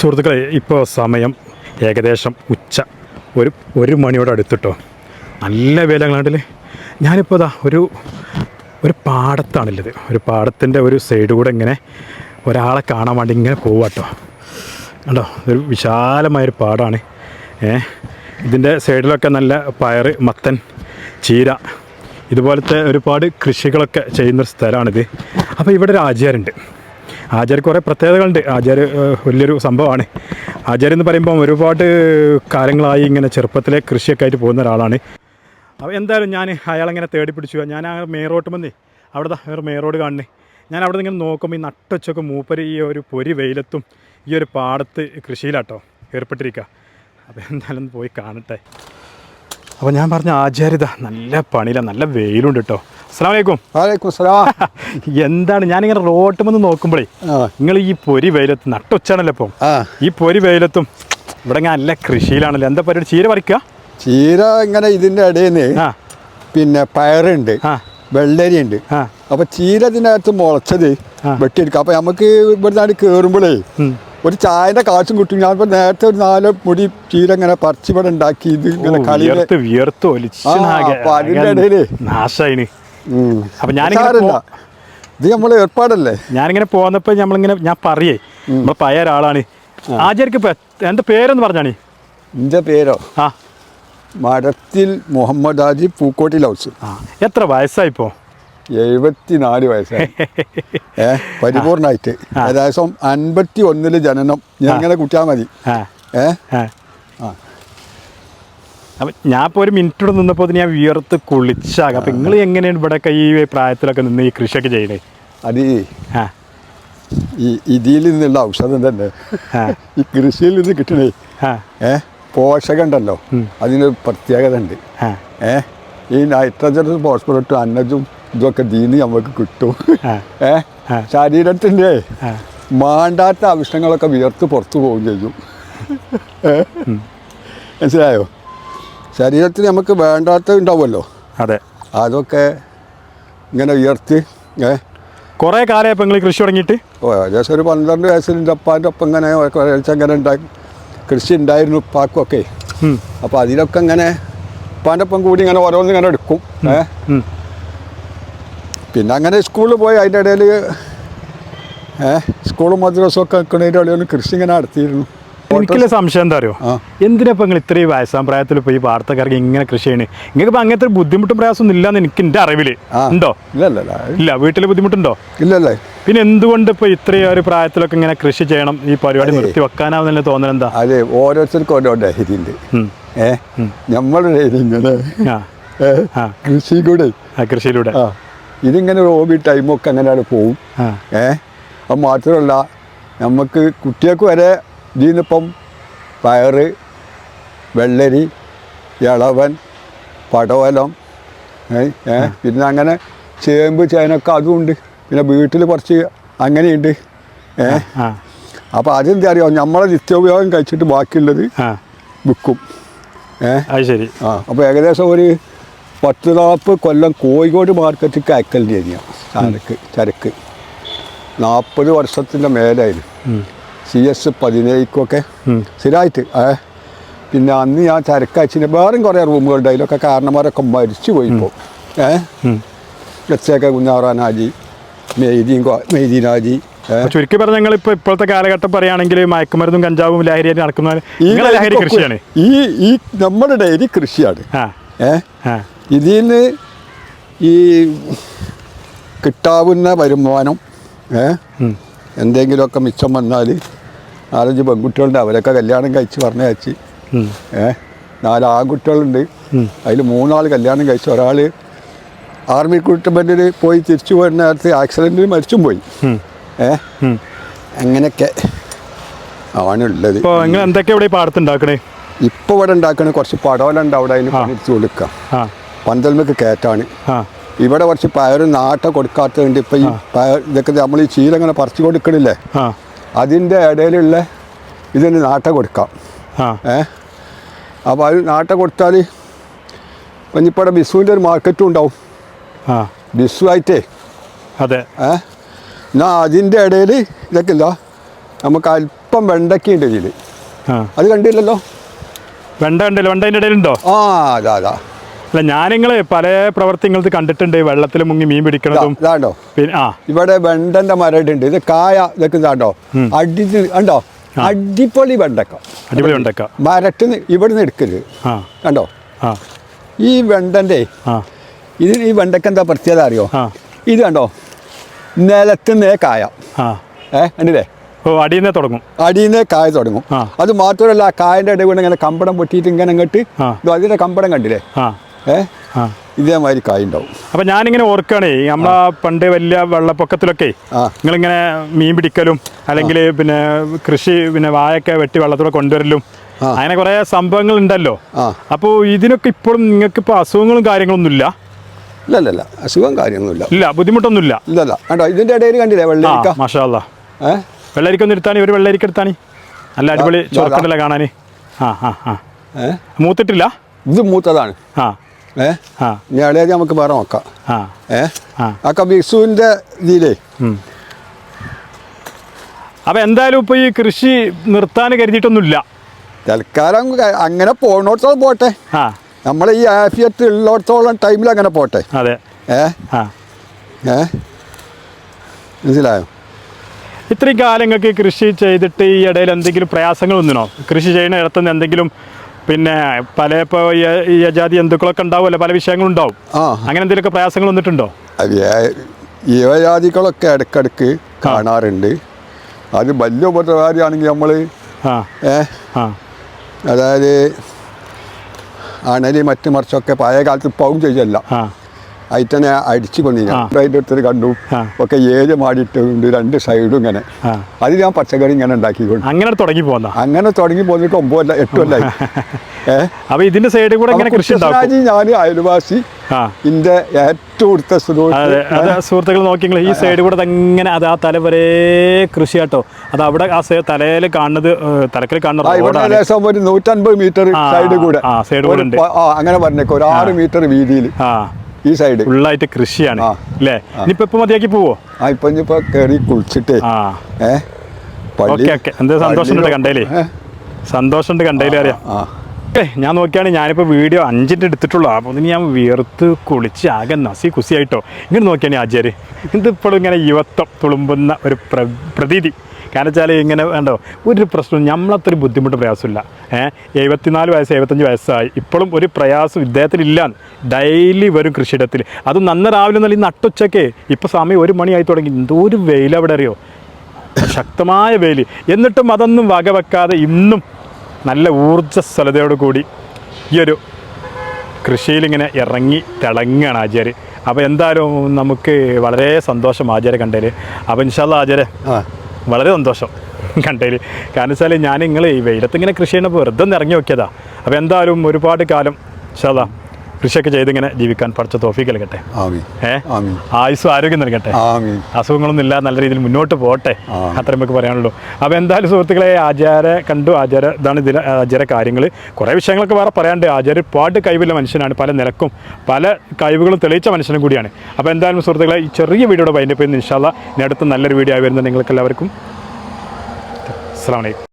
സുഹൃത്തുക്കളെ ഇപ്പോൾ സമയം ഏകദേശം ഉച്ച. ഒരു ഒരു മണിയോട് അടുത്തിട്ടോ. നല്ല വേലങ്ങളാണ്ടിൽ ഞാനിപ്പോൾ ഇതാ ഒരു ഒരു പാടത്താണുള്ളത് ഒരു പാടത്തിന്റെ ഒരു സൈഡ് കൂടെ ഇങ്ങനെ ഒരാളെ കാണാൻ വേണ്ടി ഇങ്ങനെ പോവാട്ടോ. കണ്ടോ? ഒരു വിശാലമായൊരു പാടാണ്. ഏ ഇതിന്റെ സൈഡിലൊക്കെ നല്ല പയർ മത്തൻ ചീര ഇതുപോലത്തെ ഒരുപാട് കൃഷികളൊക്കെ ചെയ്യുന്നൊരു സ്ഥലമാണിത്. അപ്പോൾ ഇവിടെ ഒരു ആചാരുണ്ട് ആചാര്യ കുറേ പ്രത്യേകതകളുണ്ട്. ആചാര്യ വലിയൊരു സംഭവമാണ്. ആചാര്യ എന്ന് പറയുമ്പോൾ ഒരുപാട് കാലങ്ങളായി ഇങ്ങനെ ചെറുപ്പത്തിലെ കൃഷിയൊക്കെ ആയിട്ട് പോകുന്ന ഒരാളാണ്. അപ്പോൾ എന്തായാലും ഞാൻ അയാളെങ്ങനെ തേടി പിടിച്ചു. ഞാൻ ആ മെയിൻ റോട്ട് വന്നേ അവിടെ വേറെ മെയിൻ റോഡ് ഞാൻ അവിടെ ഇങ്ങനെ നോക്കുമ്പോൾ ഈ നട്ടൊച്ചൊക്കെ മൂപ്പര് ഈ ഒരു പൊരി വെയിലത്തും ഈ ഒരു പാടത്ത് കൃഷിയിലാട്ടോ ഏർപ്പെട്ടിരിക്കുക അപ്പോൾ എന്തായാലും പോയി കാണട്ടെ. അപ്പോൾ ഞാൻ പറഞ്ഞ ആചാര്യത നല്ല പണിയില്ല നല്ല വെയിലുണ്ട് കേട്ടോ അസ്സാം വലൈക്കും സലാം എന്താണ് ഞാനിങ്ങനെ റോട്ട് വന്ന് നോക്കുമ്പോഴേ നിങ്ങൾ ഈ പൊരി വെയിലത്ത് നട്ടുച്ചാണല്ലോ ഇപ്പം. ഈ പൊരി വെയിലത്തും ഇവിടെ ഞാൻ നല്ല കൃഷിയിലാണല്ലോ. എന്താ പരിപാടി? ചീര പറിക്കുക ചീര ഇങ്ങനെ ഇതിന്റെ ഇടയിൽ പിന്നെ പയറുണ്ട് വെള്ളരിയുണ്ട്. വെള്ളരി ഉണ്ട് ആ. അപ്പൊ ചീര ഇതിനകത്ത് മുളച്ചത് വെട്ടിയെടുക്കുക അപ്പൊ നമുക്ക് ഇവിടുന്ന് കയറുമ്പോഴേ. ഒരു ചായന്റെ കാശും കിട്ടും. ഞാനിപ്പോ നേരത്തെ ഒരു നാല് മുടി ചീര ഇങ്ങനെ പറിച്ചിവിടെ ഉണ്ടാക്കി ഇത് ഇങ്ങനെ കളി അതിന്റെ ഇടയിൽ നാശായിന്. അപ്പൊ ഞാനിങ്ങനെ ഇത് നമ്മളെ ഏർപ്പാടല്ലേ? ഞാനിങ്ങനെ പോന്നപ്പോ നമ്മളിങ്ങനെ ഞാൻ പറയേ. നമ്മളെ പഴയ ഒരാളാണ്. ആചാര്യക്ക് എന്റെ പേരെന്ന് പറഞ്ഞാണ്? എന്റെ പേരോ? ആ. മരത്തിൽ മുഹമ്മദ് ഹാജി പൂക്കോട്ടിൽ ഹൗസ് ആ. എത്ര വയസ്സായിപ്പോ എഴുപത്തിനാല് വയസ്സായി. ഏ പരിപൂർണമായിട്ട് ഏകദേശം അൻപത്തി ഒന്നിൽ ജനനം. ഞാൻ ഇങ്ങനെ കുട്ടിയാൽ മതി. ഏ? ആ. അപ്പൊ ഞാൻ ഇപ്പോൾ ഒരു മിനിറ്റ് ഇവിടെ നിന്നപ്പോൾ ഞാൻ വിയർത്ത് കുളിച്ചാകാം. അപ്പം നിങ്ങൾ എങ്ങനെയാണ് ഇവിടെയൊക്കെ ഈ പ്രായത്തിലൊക്കെ നിന്ന് ഈ കൃഷിയൊക്കെ ചെയ്യണേ? അത് ആ ഈ ഇതിയിൽ നിന്നുള്ള ഔഷധം തന്നെ ഈ കൃഷിയിൽ നിന്ന് കിട്ടണേ. ഏ? പോഷകം ഉണ്ടല്ലോ. അതിനൊരു പ്രത്യേകത ഉണ്ട്. ഏ? ഈ നൈട്രജനും ഫോസ്ഫറസും അന്നജും ഇതൊക്കെ ദീന്ന് നമുക്ക് കിട്ടും. ഏ? ശരീരത്തിന്റെ മാണ്ടാത്ത ആവശ്യങ്ങളൊക്കെ വിയർത്ത് പുറത്തു പോവുകയും ചെയ്യും? മനസ്സിലായോ? ശരീരത്തിൽ നമുക്ക് വേണ്ടാത്ത ഉണ്ടാവുമല്ലോ. അതെ. അതൊക്കെ ഇങ്ങനെ ഉയർത്തി ഏ? കുറേ കാലമായി നിങ്ങൾ കൃഷി തുടങ്ങിയിട്ട്? ഓ ഏകദേശം ഒരു പന്ത്രണ്ട് വയസ്സിൽ എന്റെ അപ്പാന്റെ ഒപ്പം ഇങ്ങനെ ഇങ്ങനെ ഉണ്ടാക്കി കൃഷി ഉണ്ടായിരുന്നു ഉപ്പാക്കുമൊക്കെ. അപ്പോൾ അതിലൊക്കെ ഇങ്ങനെ ഉപ്പാന്റെ ഒപ്പം കൂടി ഇങ്ങനെ ഓരോന്ന് ഇങ്ങനെ എടുക്കും ഏ. പിന്നെ അങ്ങനെ സ്കൂളിൽ പോയി അതിന്റെ ഇടയിൽ ഏഹ് സ്കൂളും മദ്രസും ഒക്കെ നിൽക്കുന്നതിന്റെ ഇടയിൽ കൃഷി ഇങ്ങനെ നടത്തിയിരുന്നു. എനിക്കുള്ള സംശയം എന്താ അറിയോ? എന്തിനാ നിങ്ങൾ ഇത്രയും വയസ്സാം പ്രായത്തിൽ പോയി വാർത്തക്കാർക്ക് ഇങ്ങനെ കൃഷി ചെയ്യണേ? നിങ്ങൾക്ക് ഇപ്പൊ അങ്ങനത്തെ ബുദ്ധിമുട്ടും പ്രയാസമൊന്നും ഇല്ലാന്ന് എനിക്ക് എന്റെ അറിവിൽ. ഉണ്ടോ? ഇല്ല വീട്ടിൽ ബുദ്ധിമുട്ടുണ്ടോ? ഇല്ലല്ലേ. പിന്നെ എന്തുകൊണ്ട് ഇപ്പൊ ഇത്രയും ഒരു പ്രായത്തിലൊക്കെ ഇങ്ങനെ കൃഷി ചെയ്യണം ഈ പരിപാടി നിർത്തി വെക്കാനാവുന്ന തോന്നൽ എന്താ? അതെ ഓരോരുത്തർക്കും ഓരോ ഡൈരിയുണ്ട് ഉണ്ട് ഉം. ഏ നമ്മുടെ ഡയറി ഇങ്ങനെ. കൃഷി കൂടെ കൃഷിയിലൂടെ. ഇതിങ്ങനെ ഹോബി ടൈമൊക്കെ അങ്ങനെയാണ് പോവും. ഏഹ് അത് മാത്രമല്ല നമുക്ക് കുട്ടികൾക്ക് വരെ ഇതിന്നിപ്പം പയറ് വെള്ളരി ഇളവൻ പടവലം പിന്നെ അങ്ങനെ ചേമ്പ് ചേനൊക്കെ അതുമുണ്ട് പിന്നെ വീട്ടിൽ കുറച്ച് അങ്ങനെയുണ്ട്. ഏ ആ അപ്പോൾ അതെന്താ അറിയാം? നമ്മളെ നിത്യോപയോഗം കഴിച്ചിട്ട് ബാക്കിയുള്ളത് വിൽക്കും. ഏ? അത് ശരി. ആ അപ്പോൾ ഏകദേശം ഒരു പത്ത് നാൽപ്പത് കൊല്ലം കോഴിക്കോട് മാർക്കറ്റിക്ക് അയക്കലിന് തന്നെയാണ് ചരക്ക് ചരക്ക്. നാൽപ്പത് വർഷത്തിന്റെ മേലായിരുന്നു. സി എസ് പതിനേക്കൊക്കെ. സ്ഥിരമായിട്ട് ഏ പിന്നെ അന്ന് ഞാൻ ചരക്ക് അയച്ചിന് വേറെയും കുറേ റൂമുകളുണ്ട് അതിലൊക്കെ കാരണന്മാരൊക്കെ മരിച്ചു പോയിപ്പോൾ ഏ? ഉം. എച്ചൊക്കെ കുഞ്ഞാറാനാജി മെയ്തീൻ മെയ്തീനാജി ഏ? ചുരുക്കി പറഞ്ഞ ഞങ്ങൾ ഇപ്പൊ ഇപ്പോഴത്തെ കാലഘട്ടം പറയുകയാണെങ്കിൽ മയക്കുമരുന്നും കഞ്ചാവും ലഹരിയായിട്ട് നടക്കുന്ന ഈ ലഹരി കൃഷിയാണ്. ഈ ഈ നമ്മുടെ ഡയറി കൃഷിയാണ്. ഏ? ഇതിൽ നിന്ന് ഈ കിട്ടാവുന്ന വരുമാനം ഏ. എന്തെങ്കിലുമൊക്കെ മിച്ചം വന്നാൽ നാലഞ്ച് പെൺകുട്ടികളുണ്ട്. അവരൊക്കെ കല്യാണം കഴിച്ച് പറഞ്ഞയച്ച്. ഏ? നാല് ആൺകുട്ടികളുണ്ട്. അതിൽ മൂന്നാൾ കല്യാണം കഴിച്ചു. ഒരാൾ ആർമി റിക്രൂട്ട്മെന്റിൽ പോയി തിരിച്ചു പോയിരുന്ന നേരത്ത് ആക്സിഡന്റിൽ മരിച്ചും പോയി. ഏ. അങ്ങനെയൊക്കെ ആണുള്ളത്. ഇപ്പൊ നിങ്ങൾ എന്തൊക്കെ ഇവിടെ പാടത്തുണ്ടാക്കണേ ഇപ്പോൾ ഇവിടെ ഉണ്ടാക്കണ കുറച്ച് പടവലുണ്ട് അവിടെ അതിന് കൊടുക്കാം. പന്തൽമക്ക് കയറ്റാണ്. ഇവിടെ കുറച്ച് പയറും നാട്ട കൊടുക്കാത്തതുണ്ട് ഇപ്പം ഈ പയർ ഇതൊക്കെ നമ്മൾ ഈ ചീര ഇങ്ങനെ പറിച്ചു കൊടുക്കണില്ലേ? ആ. അതിന്റെ ഇടയിലുള്ള ഇതിന് നാട്ട കൊടുക്കാം. ഏ? അപ്പോൾ അത് നാട്ട കൊടുത്താൽ ഇനിയിപ്പോൾ ബിസുവിന്റെ ബിസുവിന്റെ ഒരു മാർക്കറ്റും ഉണ്ടാവും. ബിസു ആയിട്ടേ. അതെ. ഏ? എന്നാൽ അതിന്റെ ഇടയിൽ ഇതൊക്കെ ഇല്ല നമുക്ക് അല്പം വെണ്ടയ്ക്കുണ്ട് ഇതിൽ അത് കണ്ടില്ലല്ലോ? വെണ്ട കണ്ടില്ല? വെണ്ടതിന്റെ ഇടയിലുണ്ടോ? ആ അതാ അതാ. അല്ല ഞാൻ നിങ്ങൾ പല പ്രവർത്തികളും കണ്ടിട്ടുണ്ട്. വെള്ളത്തിൽ മുങ്ങി മീൻ പിടിക്കണതും. ഇതാണ്ടോ? പിന്നെ ആ. ഇവിടെ വെണ്ടന്റെ മരടുണ്ട്. ഇത് കായ ഇതൊക്കെ ഇതാണ്ടോ? അടി കണ്ടോ? അടിപൊളി വെണ്ടക്ക. അടിപൊളി വെണ്ടക്ക. മരട്ടിന്ന് ഇവിടുന്ന് എടുക്കരുത്. കണ്ടോ? ഈ വെണ്ടന്റെ ഇതിന് ഈ വെണ്ടക്ക എന്താ പ്രത്യേകത അറിയോ? ഇത് കണ്ടോ? നിലത്തുന്നേ കായ. ഏ കണ്ടില്ലേ? ഓ അടിയിൽ തുടങ്ങും. അടിയിൽ കായ തുടങ്ങും. അത് മാത്രമല്ല കായന്റെ ഇടയിൽ ഇങ്ങനെ കമ്പടം പൊട്ടിയിട്ട് ഇങ്ങനെ. ഇത് അതിന്റെ കമ്പടം കണ്ടില്ലേ? ഇതേമാതിരി കായ ഉണ്ടാവും അപ്പൊ ഞാനിങ്ങനെ ഓർക്കുകയാണേ നമ്മളെ പണ്ട് വലിയ വെള്ളപ്പൊക്കത്തിലൊക്കെ. നിങ്ങളിങ്ങനെ മീൻ പിടിക്കലും അല്ലെങ്കിൽ പിന്നെ കൃഷി പിന്നെ വായൊക്കെ വെട്ടി വെള്ളത്തിലൂടെ കൊണ്ടുവരലും അങ്ങനെ കുറെ സംഭവങ്ങൾ ഉണ്ടല്ലോ അപ്പോൾ ഇതിനൊക്കെ ഇപ്പോഴും നിങ്ങൾക്ക് ഇപ്പോൾ അസുഖങ്ങളും കാര്യങ്ങളൊന്നും ഇല്ല ഇല്ല ഇല്ല അസുഖം കാര്യമൊന്നുമില്ല ഇല്ല ബുദ്ധിമുട്ടൊന്നുമില്ല? ഇല്ല ഇല്ല ഇതിന്റെ ഇടയിൽ കണ്ടില്ലേ വെള്ളം വെള്ളരിക്ക? മാഷാല്ല ഏ? വെള്ളരിക്ക ഒന്ന് എടുത്താണി ഒരു വെള്ളരിക്ക എടുത്താണി? നല്ല അടിപൊളി ചോർക്കണ്ടല്ലേ കാണാന്? കാണാൻ ആ ആ. ആ മൂത്തിട്ടില്ല? ഇത് മൂത്തതാണ്. ആ. ഏ? നമുക്ക് വേറെ നോക്കാം. ഏ? ആ. ഇതിലേ. അപ്പം എന്തായാലും ഇപ്പോൾ ഈ കൃഷി നിർത്താൻ കരുതിയിട്ടൊന്നുമില്ല. തൽക്കാലം അങ്ങനെ പോണോടത്തോളം പോട്ടെ. ആ. നമ്മളെ ഈ ആഫിയത്ത് ഉള്ളിടത്തോളം ടൈമിൽ അങ്ങനെ പോട്ടെ. അതെ. ഏ? ഏ? മനസ്സിലായോ? ഇത്രയും കാലങ്ങൾക്ക് കൃഷി ചെയ്തിട്ട് ഈ ഇടയിൽ എന്തെങ്കിലും പ്രയാസങ്ങൾ വന്നിനോ? കൃഷി ചെയ്യുന്ന ഇടത്തുനിന്ന് എന്തെങ്കിലും പിന്നെ പല ഇപ്പോൾ ഈ അജാതി ജന്തുക്കളൊക്കെ ഉണ്ടാവുമല്ലോ പല വിഷയങ്ങളും ഉണ്ടാവും ആ. അങ്ങനെ എന്തെങ്കിലുമൊക്കെ പ്രയാസങ്ങൾ വന്നിട്ടുണ്ടോ? യുവജാതികളൊക്കെ ഇടക്കിടക്ക് കാണാറുണ്ട്. അത് വലിയ ഉപദ്രവാദിയാണെങ്കിൽ നമ്മൾ അതായത് അണലി മറ്റു മറിച്ചൊക്കെ പഴയ കാലത്ത് ഇപ്പം ചെയ്യല്ല. അതിനെ അടിച്ചു കൊണ്ടിരുന്നു. അതിന്റെ കണ്ടു. ഒക്കെ ഏഴ് മാടിയിട്ടുണ്ട് രണ്ട് സൈഡും ഇങ്ങനെ. അത് ഞാൻ പച്ചക്കറി ഇങ്ങനെ ഉണ്ടാക്കിക്കൊണ്ട്. അങ്ങനെ തുടങ്ങി പോകുന്ന അങ്ങനെ തുടങ്ങി പോന്നിട്ട് ഒമ്പതല്ല എട്ടുമല്ലായി ഏ? അപ്പൊ ഇതിന്റെ സൈഡിൽ കൂടെ കൃഷി ഞാൻ അയൽവാസി ആ. ഇന്റെ ഏറ്റവും അടുത്ത സുഹൃത്തുക്കൾ നോക്കിയെങ്കിൽ ഈ സൈഡിൽ കൂടെ അങ്ങനെ അത് ആ തല വരെ കൃഷി കേട്ടോ അത് അവിടെ ആ തലയിൽ കാണുന്നത് തലക്കൽ കാണുന്ന റോഡാണ്. ഏകദേശം ഒരു നൂറ്റൻപത് മീറ്റർ സൈഡ് കൂടെ. അങ്ങനെ പറഞ്ഞേക്കോ ഒരു ആറ് മീറ്റർ വീതിയിൽ ഈ സൈഡ് ഫുള്ളായിട്ട് കൃഷിയാണ്. അല്ലേ ഇനിയിപ്പോ ഇപ്പൊ മതിയാക്കി പോവോ? ആ ഇപ്പൊ ഇനിയിപ്പോ കയറി കുളിച്ചിട്ടേ. Okay okay. എന്ത് സന്തോഷമുണ്ട് കണ്ടേലേ? സന്തോഷമുണ്ട് കണ്ടേലേ അറിയാം. ഞാൻ നോക്കിയാണ് ഞാനിപ്പോൾ വീഡിയോ അഞ്ചിന്റെ എടുത്തിട്ടുള്ളൂ അപ്പോൾ ഇതിന് ഞാൻ വിയർത്ത് കുളിച്ച് ആകെ നസി കുസിയായിട്ടോ. ഇങ്ങനെ നോക്കിയാണ് ആചാര്യ ഇതിപ്പോഴും ഇങ്ങനെ യുവത്വം തുളുമ്പുന്ന ഒരു പ്ര പ്രതീതി. കാരണം വെച്ചാൽ ഇങ്ങനെ വേണ്ടോ ഒരു പ്രശ്നം നമ്മളത്ര ബുദ്ധിമുട്ട് പ്രയാസമില്ല. ഏഹ് എഴുപത്തിനാല് വയസ്സ് എഴുപത്തഞ്ച് വയസ്സായി. ഇപ്പോഴും ഒരു പ്രയാസം ഇദ്ദേഹത്തിനില്ല ഡെയിലി വരും കൃഷിയിടത്തിൽ അത് നന്ന രാവിലെ നല്ല നട്ടുച്ചയ്ക്ക്. ഇപ്പോൾ സമയം ഒരു മണിയായി തുടങ്ങി. എന്തോ ഒരു വെയിൽ അവിടെ അറിയോ? ശക്തമായ വെയിൽ എന്നിട്ടും അതൊന്നും വകവെക്കാതെ ഇന്നും നല്ല ഊർജസ്വലതയോട് കൂടി ഈ ഒരു കൃഷിയിലിങ്ങനെ ഇറങ്ങി തിളങ്ങുകയാണ് ആചാര്യ അപ്പോൾ എന്തായാലും നമുക്ക് വളരെ സന്തോഷം ആചാര്യ കണ്ടതിൽ അപ്പോൾ ഇൻഷാല്ല ആചാര്യ വളരെ സന്തോഷം കണ്ടതിൽ കാരണം വെച്ചാൽ ഞാൻ നിങ്ങൾ ഈ വെയിലത്ത് ഇങ്ങനെ കൃഷി ചെയ്യണപ്പോൾ വെറുതെ ഇറങ്ങി നോക്കിയതാണ് അപ്പോൾ എന്തായാലും ഒരുപാട് കാലം ഇൻഷാല്ല കൃഷിയൊക്കെ ചെയ്തിങ്ങനെ ജീവിക്കാൻ പഠിച്ച തോഫിക്ക് നൽകട്ടെ. ആയുസ്സും ആരോഗ്യം നൽകട്ടെ. അസുഖങ്ങളൊന്നും ഇല്ല നല്ല രീതിയിൽ മുന്നോട്ട് പോകട്ടെ. അത്രയും നമുക്ക് പറയാനുള്ളൂ. അപ്പോൾ എന്തായാലും സുഹൃത്തുക്കളെ ആചാര കണ്ടു ആചാര ഇതാണ് ഇതിലെ ആചാര കാര്യങ്ങൾ കുറേ വിഷയങ്ങളൊക്കെ വേറെ പറയാണ്ട് ആചാര്യ ഒരുപാട് കഴിവുള്ള മനുഷ്യനാണ്. പല നിലക്കും പല കഴിവുകളും തെളിയിച്ച മനുഷ്യനും കൂടിയാണ്. അപ്പോൾ എന്തായാലും സുഹൃത്തുക്കളെ ഈ ചെറിയ വീഡിയോയുടെ വൈൻഡപ്പ് ചെയ്യുന്ന ഇൻഷാല്ല അടുത്ത നല്ലൊരു വീഡിയോ ആയി വരുന്നത് നിങ്ങൾക്ക് എല്ലാവർക്കും അസ്സാം വലൈക്കും